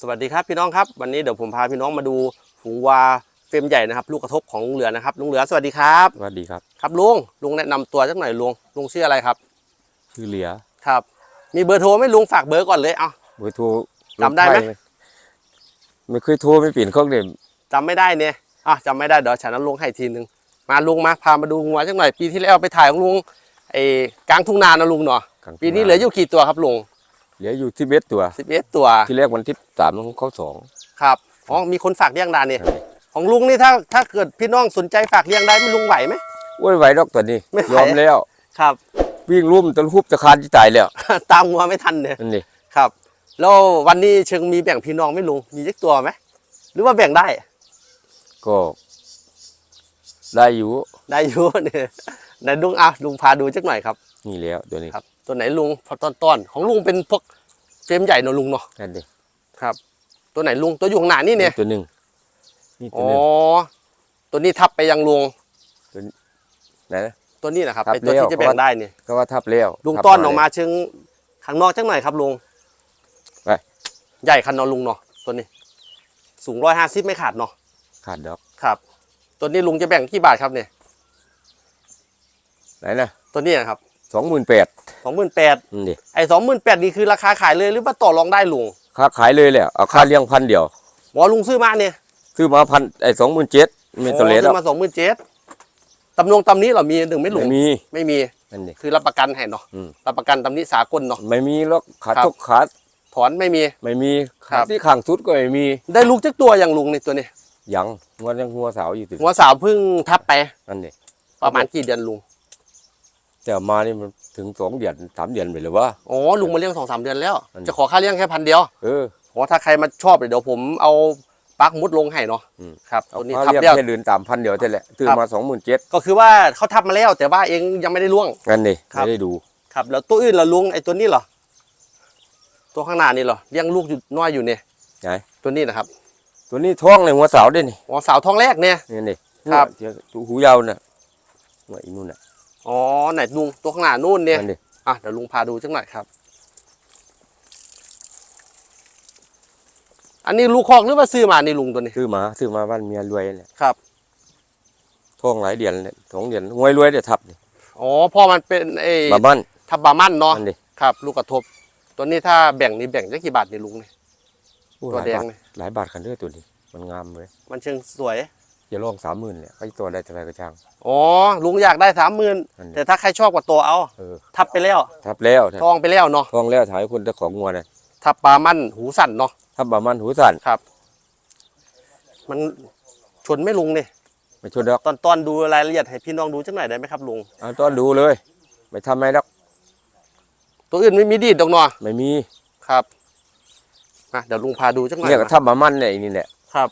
สวัสดีครับพี่น้องครับวันนี้เดี๋ยวผมพาพี่น้องมาดูฝูงวาเฟรมใหญ่นะครับ ลูกกระทบของลุงเหลือนะครับลุงเหลือสวัสดีครับสวัสดีครับครับลุงลุงแนะนำตัวสักหน่อยลุงลุงชื่ออะไรครับ ชื่อเหลียครับ มีเบอร์โทรไหมลุงฝากเบอร์ก่อนเลยเอาเบอร์โทรจำได้ไหมไม่เคยโทรไม่เปลี่ยนเครื่องเด่มจำไม่ได้เนี่ยอะจำไม่ได้เดี๋ยวฉันนั้นลุงให้ทีนึงมาลุงมาพามาดูงัวสักหน่อยปีที่แล้วไปถ่ายของลุงไอ้กลางทุ่งนานะลุงเนาะกลางปีนี้เหลืออยู่กี่ตัวครับลุง เหลืออยู่ที่เบ็ดตัว สิบเอ็ดตัวที่แรกวันที่สามของเขาสอง ครับอ๋อมีคนฝากเลี้ยงดานเนี่ยของลุงนี่ถ้าถ้าเกิดพี่น้องสนใจฝากเลี้ยงได้ไม่ลุงไหวไหมโอ้ยไหวดอกตัวนี้ ไม่ไหว ยอมแล้ว ครับ วิ่งรุ่มตะลุบตะคานที่ตายแล้วตามงัวไม่ทันเนี่ยนั่นนี่ครับแล้ววันนี้เชิงมีแบ่งพี่น้องไหม่ลุงมีเล็กตัวไหมหรือว่าแบ่งได้ก็ ได้อยู่ได้อยู่ เนี่ยไหนลุงอะลุงพาดูจักหน่อยครับ นี่แล้วตัวนี้ ครับตัวไหนลุงพอตอนตอนๆของลุงเป็นพวก เฟรมใหญ่เนอะลุงเนาะนั่นดิครับ ตัวไหนลุงตัวอยู่ข้างหน้านี่เนี่ยตัวหนึ่งนี่ตัอ๋วอหนึ่งตัวนี้ทับไปยังลุงไหนนะ ตัวนี้นะครับทับเป็นตัวแล้ว ที่จะแบ่งได้เนี่ยก็ว่าทับแล้วลุงทับต้อนออกมาเชิงข้างนอกจักหน่อยครับลุงไป ใหญ่คันเนอะลุงเนาะตัวนี้ สูงร้อยห้าสิบไม่ขาดเนาะขาดดอกครับ ตัวนี้ลุงจะแบ่งกี่บาทครับเนี่ยไหนนะตัวนี้นะครับ สองหมื่นแปดสองหมื่นแปดนั่นดิไอ้สองหมื่นแปดนี่คือราคาขายเลยหรือว่าต่อรองได้ลุงค่าขายเลยแหละเอาค่าเลี้ยงพันเดียวหมอลุงซื้อมาเนี่ยซื้อมาพันไอ้สองหมื่นเจ็ดไม่ตัวเล็กซื้อมาสองหมื่นเจ็ดตำนงตำนี้เหรามีหนึ่งไม่ลุไม่งมีไม่มีนั่นดิคือรับประกันให้เนาะอืมรับประกันตำนี้สากลเนาะไม่มีหรอกขาครับทุกขาถอนไม่มีไม่มีครัขาบที่ข้างสุดก็ไม่มี ได้ลูกจักตัวอย่างลุงในตัวนี้ยังงัวยังงัวสาวอยู่ถึงหัวสาวเพิ่งทับไปนั่นดิประมาณกี่เดือนลุง แต่เอามานี่มันถึงสองเดือนสามเดือนไปเลยว่าอ๋อลุงมาเลี้ยงสองสามเดือนแล้ว อันนี้ จะขอค่าเลี้ยงแค่พันเดียวเอออ๋อถ้าใครมาชอบเดี๋ยวผมเอาปลั๊กมุดลงให้เนาะอืม ครับเอาตัวนี้เขาทับเรียกแล้วแค่เดือนสามพันเดียวแต่แหละซื้อครับ มาสองหมื่นเจ็ดก็คือว่าเขาทับมาแล้วแต่ว่าเองยังไม่ได้ล่วงนั่นดิครับไม่ได้ดู ครับ แล้วตัวอื่นล่ะลุงไอ้ตัวนี้เหรอตัวข้างหน้านี่เหรอเลี้ยงลูกอยู่น้อยอยู่เนี่ยไหน ตัวนี้นะครับตัวนี้ท้องเลยงัวสาวด้วยนี่อ๋อสาวท้องแรกเนี่ย นี่นี่ครับเดี๋ยวตัวหูยาวน่ะงัวอีนู่นน่ะ อ๋อไหนลุงตัวข้างหน้านู่นเนี่ยนั่นดิอะเดี๋ยวลุงพาดูจังหน่อยครับ อันนี้ลูกคอกหรือว่าซื้อมานี่ลุงตัวนี้ซื้อมาซื้อมาบ้านเมียรวยแหละครับท้องหลายเดือนเลยสองเดือนงวยรวยเดี๋ยวทับนี่อ๋อพอมันเป็นไอ้บาบ้านทับบามันเนาะนั่นดิครับ ลูกกระทบ ตัวนี้ถ้าแบ่งนี่แบ่งจะกี่บาทนี่ลุงเนี่ยโอ้ตัวหลายแดงบาทเนี่ยหลายบาทกันเด้อตัวนี้มันงามเลย มันเชิงสวย อย่าลองสามหมื่นเลยไอ้ตัวได้เท่าไหรก็ช่าง อ๋อลุงอยากได้สามหมื่นนั่นดิแต่ถ้าใครชอบกว่าตัวเอา เออทับไปแล้วทับแล้วทองไปแล้วเนาะท้องแล้วถ่ายคนเจ้าของงัวน่ะทับปลามันหูสั่นเนาะทับบามันหูสั่นครับ มันชนไม่ลุงเนี่ยไม่ชนดอกตอนตอนดูรายละเอียดให้พี่น้องดูจังหน่อยได้ไหมครับลุงเอาต้อนดูเลย ไม่ทำไม่ดอกตัวอื่นไม่มีดีดดอกเนาะไม่มีครับอะเดี๋ยวลุงพาดูจังหน่อยเนี่ยก็นะทับบามันเนี่ยไอ้นี่แหละครับ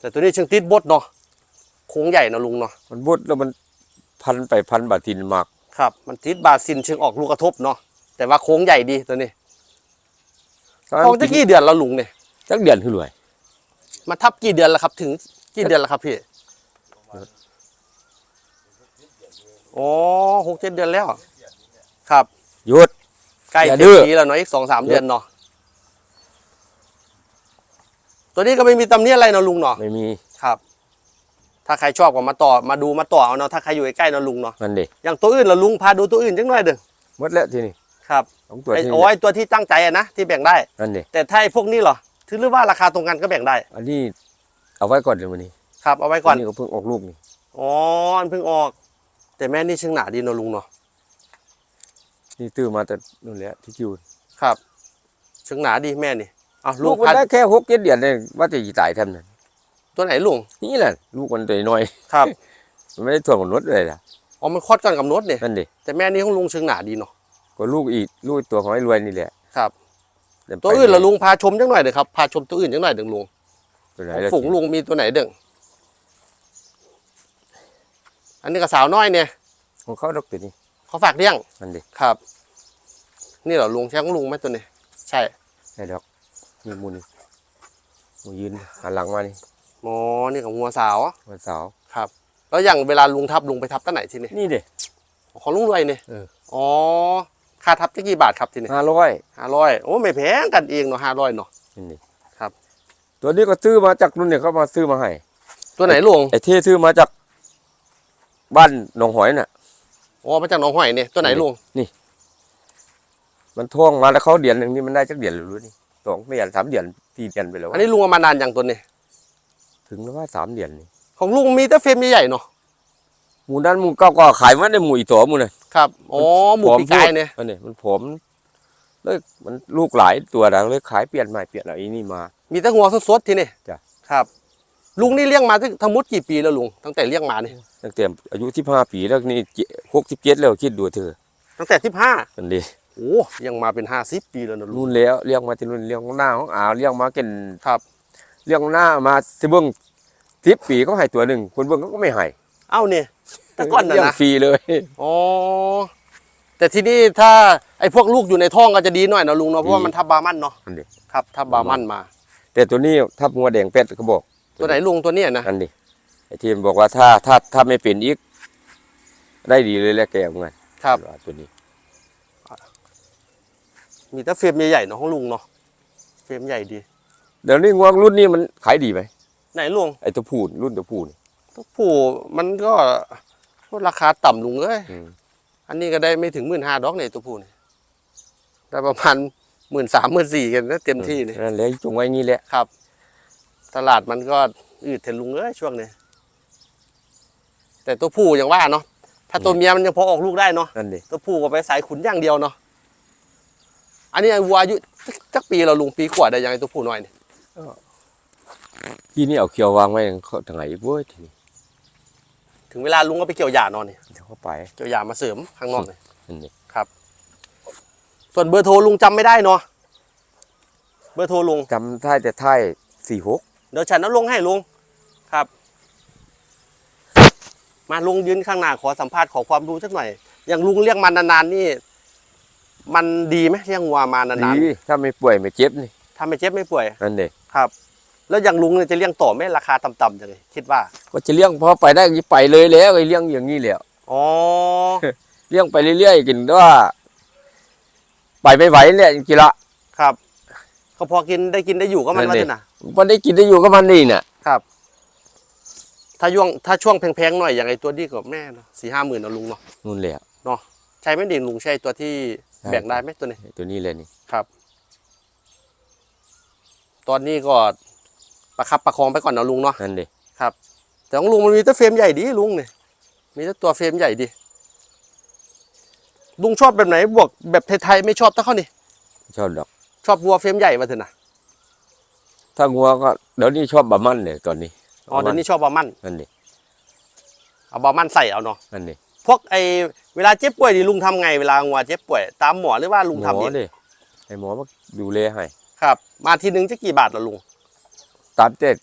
แต่ตัวนี้เชิงติดบดเนาะโค้งใหญ่เนาะลุงเนาะมันบุดแล้วมันพันไปพันบาทินมากครับ มันติดบาซินเชิงออกลูกกระทบเนาะแต่ว่าโค้งใหญ่ดีตัวนี้ทองจะกี่เดือนแล้วลุงเนี่ยจักเดือนขึ้นรวยมาทับกี่เดือนแล้วครับ ถึงกี่เดือนแล้วครับพี่อ๋อหกเจ็ดเดือนแล้ว ครับหยุดใกล้อย่าเต็ดื้มอทีแล้วเนาะอีกสองสามเดือนเนาะ ตัวนี้ก็ไม่มีตำหนี้อะไรเนาะลุงเนาะไม่มีครับ ถ้าใครชอบก็มาต่อมาดูมาต่อเอาเนาะถ้าใครอยู่ใกล้ๆเนาะลุงเนาะนั่นดิอย่างตัวอื่นละลุงพาดูตัวอื่นจังหน่อยเด้อหมดแล้วทีนี้ครับสองตัวไอ้ที่โอ้ยตัวที่ตั้งใจอะนะที่แบ่งได้ นั่นดิแต่ถ้าไอ้พวกนี้เหรอถือหรือว่าราคาตรงกันก็แบ่งได้อันนี้เอาไว้ก่อนเดี๋ยววันนี้ครับเอาไว้ก่อนนี่ก็เพิ่งออกลูกนี่อ๋ออันเพิ่งออก แต่แม่นี่เชิงหนาดีเนาะลุงเนาะนี่ตื้อมาแต่นู่นแหละที่คิวครับเชิงหนาดีแม่นี่เอาลุลูงกมันพันได้แค่หกเจ็ดเดือนเองว่าจะยีตายทำนั่นตัวไหนลุงนี่แหละลูกมันตัวน้อยครับมันไม่ได้ถ่วงกับรถเลยล่ะอ๋อมันคลอดก่อนกำหนดเนี่ยนั่นดิแต่แม่นี่ของลุงเชิงหนาดีเนาะก็ลูกอีกลูกตัวของไอ้รวยนี่แหละครับเดิไปตัวอื่นละลุงพาชมจังหน่อยเด้อครับพาชมตัวอื่นจังหน่อยเด้อลุงตัวไหนของล่ะฝูงลุงมีตัวไหนเด้งอันนี้ก็สาวน้อยเนี่ยของเขาดอกตัวนี้เขาฝากเลี้ยงนั่นดิครับ นี่เหรอลุงใช่ของลุงไหมตัวนี้ใช่ใช่ดอก นี่มูนี่มูยืนหันหลังมานี่อ๋อนี่ของงัวสาววันเสาร์ครับ แล้วอย่างเวลาลุงทับลุงไปทับตั้งไหนทีนี้นี่เด้ของลุงรวยเนี่ยเออ อ๋อค่าทับจะกี่บาทครับทีนี้ห้าร้อยห้าร้อยโอ้ไม่แพงกันเองเนาะห้าร้อยเนาะ นี่ครับ ตัวนี้ก็ซื้อมาจากรุ่นเนี่ยเขามาซื้อมาให้ตัวไหนลุงไอ้ที่ซื้อมาจากบ้านหนองหอยน่ะ อ๋อมาจากหนองหอยเนี่ยตัวไหนลุงมันท่วงมาแล้วเขาเดือนหนึ่งนี่มันได้จักเดือนหรือรู้นี่ สองเดือนสามเดือนสี่เดือนไปแล้วอันนี้ลุงเอามานานอย่างตัวนี้ ถึงแล้วว่าสามเดือนนี่ของลุงมีแต่เฟรมใหญ่ๆเนาะหมูนั้นหมูเก้าก็ขายมาได้หมูอีกตัวหมูเลยครับอ๋อหมูผอมปีกายเนี่ยอันนี้มันผมเลยมันลูกหลายตัวแล้วเลยขายเปลี่ยนใหม่เปลี่ยนอะไรนี่มา มีแต่หัวสดๆทีนี่จ้ะครับ ลุงนี่เลี้ยงมาทั้งทั้งหมดกี่ปีแล้วลุงตั้งแต่เลี้ยงมานี่ตั้งแต่อายุที่ห้าปีแล้วนี่หกสิบเจ็ดแล้วคิดดูเถอะตั้งแต่ที่ห้าอันนี้ โอ้ยังมาเป็นห้าสิบปีแล้วนะลุรุ่งนแล้วเลี้ยงมาที่รุ่นเลี้ยงของหน้าของอ่าวเลี้ยงมาเกินครับเลี้ยงหน้ามาสิเบิ้งสิบปีก็ให้ตัวหนึ่งคนเบิ้งก็ไม่ให้เอ้าเนี่ยแต่ก่อนนะเลี้ยงนะฟรีเลยอ๋อแต่ที่นี่ถ้าไอ้พวกลูกอยู่ในท้องก็จะดีหน่อยนะลุงเนาะเพราะว่ามันทับบามันเนาะอันนี้ครับทับบามันมา แต่ตัวนี้ถ้าหัวแดงเป็ดเขาบอกตัวไหนลุงตัวเนี้ยนะอันนี้ไอ้ทีมบอกว่าถ้าถ้าถ้าไม่เป็นอีก ได้ดีเลยแหละแกว่าไงครับ ตัวนี้ มีแต่เฟรมใหญ่ๆเนาะของลุงเนาะเฟรมใหญ่ดี เดี๋ยวนี้งวงรุ่นนี้มันขายดีไหมไหนลุงไอ้ตัวผู้รุ่นตัวผู้นี่ตัวผู้มันก็ราคาต่ำลุงเอ้ยอืมอันนี้ก็ได้ไม่ถึงหมื่นห้าดอกเนี่ยตัวผู้นี่ได้ประมาณหมื่นสามหมื่นสี่กันนะเต็มที่นี่นั่นแหละจงไว้งี้แหละครับ ตลาดมันก็อืดเทนลุงเอ้ยช่วงนี้แต่ตัวผู้อย่างว่าเนาะถ้าตัวเมียมันยังพอออกลูกได้เนาะนั่นดิตัวผู้ก็ไปสายขุนอย่างเดียวเนาะ อันนี้วัวอายุจักปีเราลุงปีขวดได้ยังไงตัวผู้น้อยนี่ที่นี่เอาเขียววางไว้เขาทางไหนเว้ยทีนี้ถึงเวลาลุงก็ไปเกี่ยวหญ้านอนนี่เดี๋ยวเขาไปเกี่ยวหญ้ามาเสริมข้างนอกนี่นั่นดิส่วนเบอร์โทรลุงจำไม่ได้เนาะเบอร์โทรลุงจำได้แต่ท้ายสี่หกเดี๋ยวฉันเอาลงให้ลุงครับ มาลุงยืนข้างหน้าขอสัมภาษณ์ขอความรู้สักหน่อยอย่างลุงเลี้ยงมานานๆนี่ มันดีไหมเลี้ยงวัวมานานดีถ้าไม่ป่วยไม่เจ็บนี่ๆทำไม่เจ็บไม่ป่วยนั่นดิครับ แล้วอย่างลุงเนี่ยจะเลี้ยงต่อไหมราคาต่ำๆยังไงคิดว่า ก็จะเลี้ยงพอไปได้ก็ไปเลยแล้วไอ้เลี้ยงอย่างนี้แหล้วอ๋อเลี้ยงไปเรื่อยๆกินว่าไปไม่ไหวเนี่ยจริงๆละครับก็พอกินได้กินได้อยู่ก็มันนั่ว่านดิจะนะพอได้กินได้อยู่ก็มันนี่น่ะครับ ถ้าย่วงถ้าช่วงแพงๆหน่อยอย่างไอตัวนี้ก็แม่เนาะสี่ห้าหมื่นเอาลุงเนาะนู่นแหละใช่ไหมเด่นลุงใช่ตัวที่ใช่ แบ่งได้ไหมตัวนี้ ตัวนี้เลยนี่ครับ ตอนนี้ก็ประคับประคองไปก่อนนะลุงเนาะนั่นดิแต่ของลุงมันมีแต่เฟรมใหญ่ดีลุงเนี่ยมีแต่ตัวเฟรมใหญ่ดีลุงชอบแบบไหนบวกแบบไทยๆไม่ชอบเท่าเขานี่ชอบดอก ชอบวัวเฟรมใหญ่มาเถอะนะถ้างัวก็เดี๋ยวนี้ชอบบะมันเนี่ยตอนนี้อ๋อเดี๋ยวนี้ชอบบามันนั่นดิเอาบามันใส่เอาเนาะนั่นดิ พวกไอเวลาเจ็บป่วยดิลุงทำไงเวลางัวเจ็บป่วย ตามหมอหรือว่าลุงหมทำอเองดิไอ้หมอมาดูแลให้ครับ มาทีนึงจะกี่บาทล่ะลุงตามเจ็ด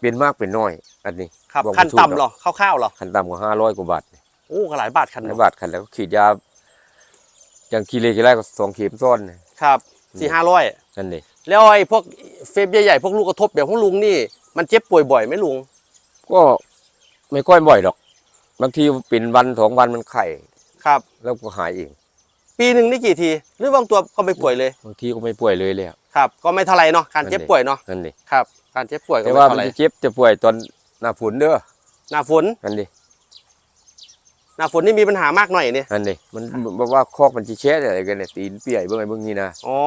เป็นมากเป็นน้อย อันนี้ครับบอกไม่ขั้นถูกต่ำเหรอคร่าวๆเหรอขั้นต่ำกว่าห้าร้อยกว่าบาทโอ้ก็หลายบาทคันในเนาะบาทคันแล้วก็ขีดยาอย่างคีเลกีแรกก็สองเข็มซ้อนเนี่ยครับสี่ห้าร้อยนั่นดิแล้วไอ้พวกเฟรมใหญ่ๆพวกลูกกระทบแบบของลุงนี่ มันเจ็บป่วยบ่อยไหมลุง ก็ไม่ค่อยบ่อยดอก บางทีเป็นวันสองวันมันไข่ครับ แล้วก็หายเองปีหนึ่งนี่กี่ที หรือบางตัวก็ไม่ป่วยเลยบางทีก็ไม่ป่วยเลยเลยอะครับ ก็ไม่เท่าไรเนาะการเจ็บป่วยเนาะนั่นดิครับ การเจ็บป่วยก็แต่ไม่ว่ามัเท่านไรจะเจ็บจะป่วยตอนหน้าฝนเด้อหน้าฝนนั่นดิหน้าฝนนี่มีปัญหามากหน่อยเนี่ยนั่นดิมันบอกว่าคอกมันจะแช่อะไรกันเนี่ยตีนเปียเบื้องไอ้เบื้องนี้นะอ๋อ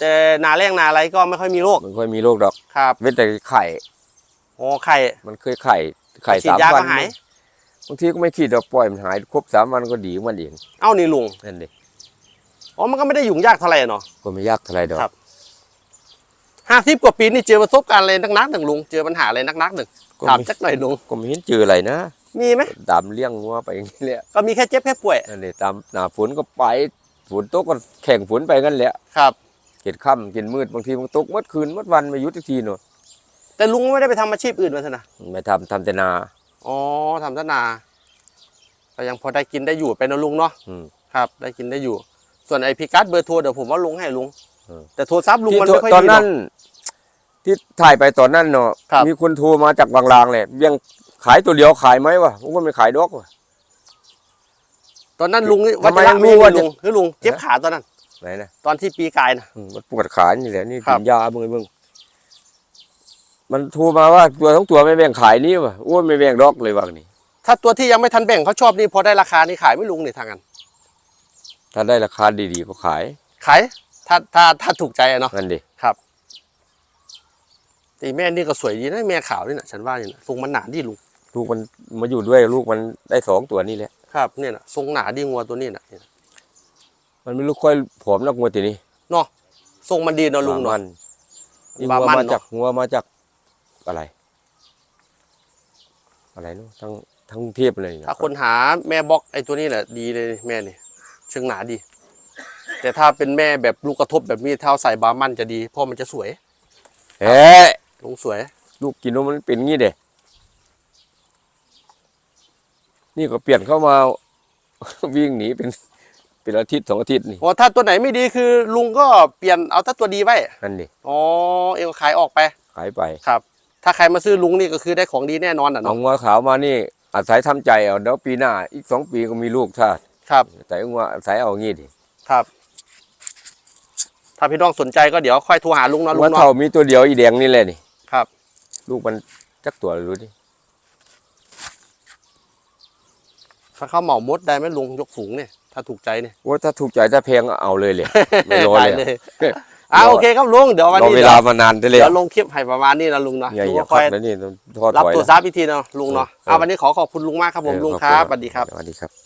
แต่หนาแรงหนาอะไรก็ไม่ค่อยมีโรคมันค่อยมีโรคดอกครับ เว้นแต่ไข่อ๋อไข่มันเคยไข่ไข่ฉีดสามยาวัก็นหาย บางทีก็ไม่ขีดดอกปล่อยมันหายครบสามวันก็ดีของมันเองเอ้านี่ลุงนั่นดิอ๋อมันก็ไม่ได้ยุ่งยากเท่าไหร่เนาะก็ไม่ยากเท่าไรดอกครับห้าสิบกว่าปีนี่เจอประสบการณ์อะไรนักๆหนึ่งลุงเจอปัญหาอะไรนักๆหนึ่งก็ถามไม่จักหน่อยลุงก็ไม่เห็นเจออะไรนะมีไหมตามเลี้ยงงัวไปอย่างนี้แหละก็มีแค่เจ็บแค่ป่วยนั่นดิตามหน้าฝนก็ไปฝนตกก็แข่งฝนไปกันแหละครับเกิดค่ำกินมืดบางทีมันตกมืดคืนมืดวันไม่หยุดทุกทีเนอะแต่ลุงไม่ได้ไปทำอาชีพอื่นมาสินะไม่ทำทำแต่นา อ๋อทำทนาก็ยังพอได้กินได้อยู่เป็นนะลุงเนาะอืม ครับ ได้กินได้อยู่ ส่วนไอพิกัดเบอร์โทรเดี๋ยวผมว่าลุงให้ลุงเออแต่โทรศัพท์ลุงที่มันไม่ค่อยตอนดีหรนั้อก น ที่ถ่ายไปตอนนั้นเนาะครับ มีคนโทรมาจากบางลางเลยยังขายตัวเดียวขายไหมวะผมก็ไม่ขายดอกวะ ตอนนั้นลุงนี่ทำไมว่าจะรู้ว่าจะ ลุงคือลุงเจ็บขาตอนนั้น ไหนนะตอนที่ปีกายนะ อืมมันปวดขานี่แหละนี่ครักิบ นยามึงไอ้มึง มันโทรมาว่าตัวทั้งตัวไม่แบ่งขายนี่วะอ้วนไม่แบ่งดอกเลยว่านี่ถ้าตัวที่ยังไม่ทันแบ่งเขาชอบนี่พอได้ราคานี่ขายไม่ลุงนี่ทางกันถ้าได้ราคาดีๆก็ขาย ขายถ้าถ้าถ้าถูกใจอะเนาะนั่นดิครับแต่แม่นี่ก็สวยดีนะแม่ขาวนี่นะฉันว่านี่นะทรงมันหนาดีลุงลูกมันมาอยู่ด้วยลูกมันได้สองตัวนี่แหละครับเนี่ยนะทรงหนาดีงัวตัวนี้นะเนี่ยนะมันไม่รู้ค่อยผอมนักงัวตีนี้เนาะทรงมันดีเนาะลุงบาเนาะมันนี่บางัวมันมาเนอะจากงัวมาจาก อะไร อะไรเนู้ทั้งทั้งกรุงเทพเลยะถ้าคนหาแม่บล็อกไอ้ตัวนี้แหละดีเลยแม่นี่เชิงหนาดี แต่ถ้าเป็นแม่แบบลูกกระทบแบบนี้เท้าใส่บาร์มันจะดีเพราะมันจะสวยเอ๊ะลุงสวย ลูกกินนมมันเป็นงี้เด้นี่ก็เปลี่ยนเข้ามาวิ่งหนีเป็นเป็นอาทิตย์สองอาทิตย์นี่โอ้ถ้าตัวไหนไม่ดีคือ ลุงก็เปลี่ยนเอาถ้าตัวดีไว้นั่นดิอ๋อเองก็ขายออกไป ขายไปครับ ถ้าใครมาซื้อลุงนี่ก็คือได้ของดีแน่นอนอะเอาเนาะงัวขาวมานี่อาศัยทำใจเอาเดี๋ยวปีหน้าอีกสองปีก็มีลูกถ้าครับ แต่งัวอาศัยเอางี้ดิครับ ถ้าพี่น้องสนใจก็เดี๋ยวค่อยโทรหาลุงเนาะลุว่างเนาะเท่ามีตัวเดียวอีแดงนี่แหละนี่ ครับ ลูกมันจักตัวรู้ดิถ้าเขาเหมามดได้ไหมลุงยกสูงเนี่ย ถ้าถูกใจเนี่ยว่าถ้าถูกใจถ้าแพงก็เอาเลยเลยไม่รอได้เลย เลย อ่าโอเคครับลุงเดี๋ยววันรอนี้เวเดี๋ยวลามานานได้เลยเดี๋ยวลงคลิปให้ประมาณนี้นะลุงเนาะอย่าลุงอย่าก็ค่อยขัดนะนี่ต้องทอดรับถอยตัวนะ ซับอีกทีเนาะลุงเนาะเออ อ่าวันนี้ขอขอบคุณลุงมากครับผมเออลุงขอครับณสวัสดีครับ สวัสดีครับ